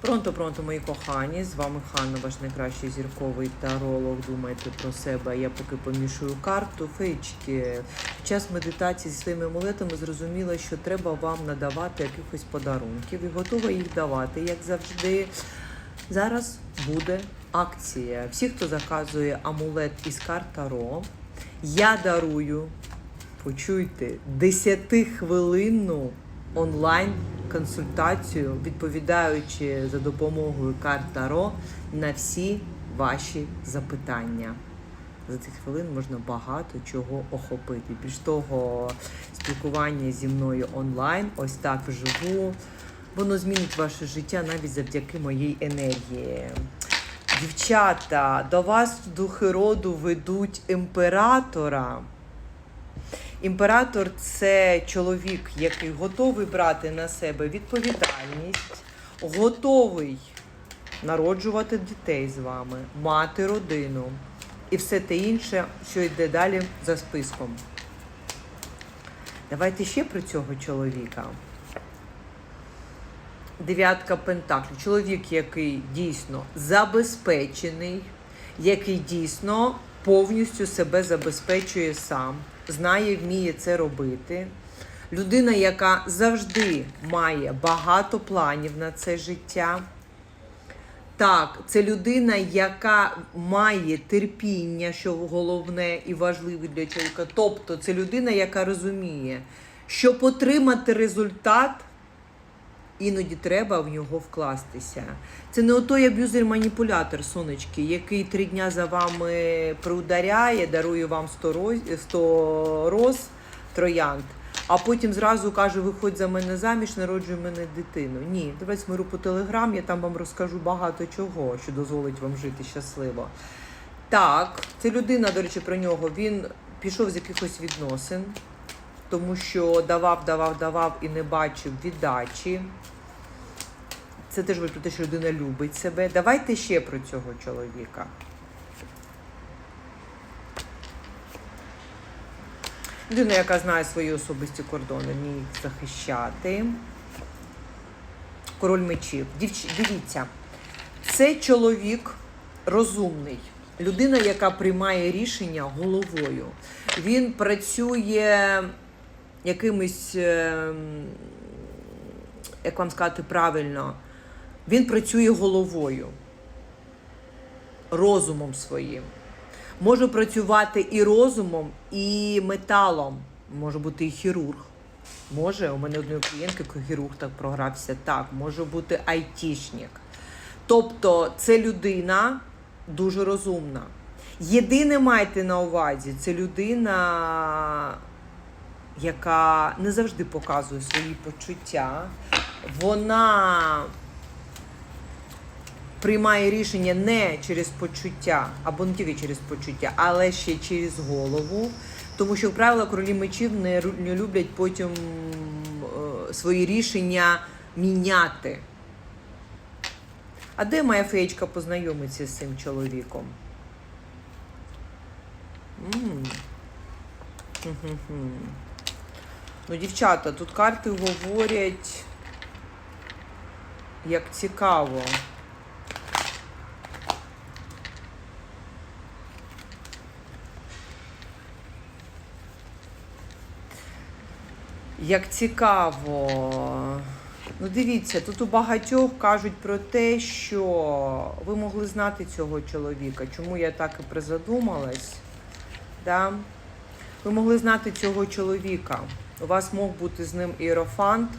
Пронто, пронто, мої кохані. З вами Ханна, ваш найкращий зірковий таролог. Думайте про себе. Я поки помішую карту. Феєчки. Під час медитації зі своїми амулетами зрозуміла, що треба вам надавати якихось подарунків і готова їх давати, як завжди. Зараз буде акція. Всі, хто заказує амулет із карт Таро, я дарую, почуйте, 10-хвилинну онлайн консультацію, відповідаючи за допомогою карт Таро на всі ваші запитання. За цих хвилин можна багато чого охопити. Більш того, спілкування зі мною онлайн, ось так вживу, воно змінить ваше життя навіть завдяки моїй енергії. Дівчата, до вас духи роду ведуть імператора. Імператор це чоловік, який готовий брати на себе відповідальність, готовий народжувати дітей з вами, мати родину і все те інше, що йде далі за списком. Давайте ще про цього чоловіка. Дев'ятка Пентаклів. Чоловік, який дійсно забезпечений, який дійсно повністю себе забезпечує сам, знає, вміє це робити. Людина, яка завжди має багато планів на це життя. Так, це людина, яка має терпіння, що головне і важливе для чоловіка. Тобто, це людина, яка розуміє, щоб отримати результат, іноді треба в нього вкластися. Це не отой аб'юзер-маніпулятор, сонечки, який три дня за вами приударяє, дарує вам 100 роз, 100 роз троянд, а потім зразу каже: виходь за мене заміж, народжуй мене дитину. Ні, давайте миру по телеграм, я там вам розкажу багато чого, що дозволить вам жити щасливо. Так, це людина, до речі, про нього. Він пішов з якихось відносин, тому що давав, давав, давав і не бачив віддачі. Це теж про те, що людина любить себе. Давайте ще про цього чоловіка. Людина, яка знає свої особисті кордони, вміє їх захищати. Король мечів. Дівч... Дивіться, це чоловік розумний. Людина, яка приймає рішення головою. Він працює якимось, ем, як вам сказати правильно, він працює головою, розумом своїм. Може працювати і розумом, і металом. Може бути і хірург. Може, у мене одної клієнтки хірург так програвся. Так, може бути айтішник. Тобто, це людина дуже розумна. Єдине майте на увазі, це людина, яка не завжди показує свої почуття. Вона приймає рішення не через почуття, або не тільки через почуття, але ще через голову. Тому що, як правило, королі мечів не, люблять потім е, свої рішення міняти. А де моя феєчка познайомиться з цим чоловіком? М. Хм-хм-хм. Ну, дівчата, тут карти говорять, як цікаво. Як цікаво. Ну, дивіться, тут у багатьох кажуть про те, що ви могли знати цього чоловіка. Чому я так і призадумалась? Да? Ви могли знати цього чоловіка. У вас мог бути з ним іерофант,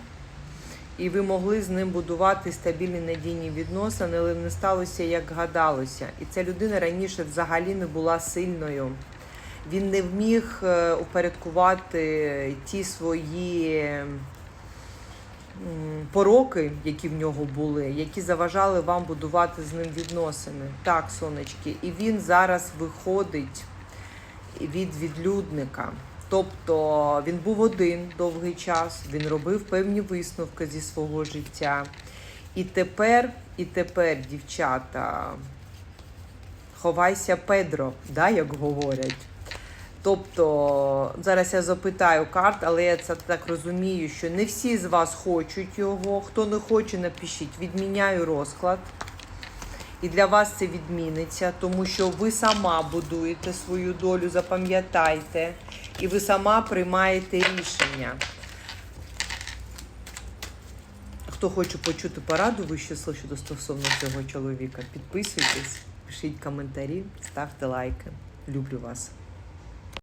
і ви могли з ним будувати стабільні надійні відносини, але не сталося, як гадалося. І ця людина раніше взагалі не була сильною. Він не вміг е, упорядкувати ті свої пороки, які в нього були, які заважали вам будувати з ним відносини. Так, сонечки, і він зараз виходить від відлюдника. Тобто він був один довгий час, він робив певні висновки зі свого життя. І тепер, і тепер, дівчата, ховайся, Педро, да, як говорять. Тобто, зараз я запитаю карт, але я це так розумію, що не всі з вас хочуть його. Хто не хоче, напишіть. Відміняю розклад. І для вас це відміниться, тому що ви сама будуєте свою долю, запам'ятайте, і ви сама приймаєте рішення. Хто хоче почути пораду вище щодо стосовно цього чоловіка, підписуйтесь, пишіть коментарі, ставте лайки. Люблю вас.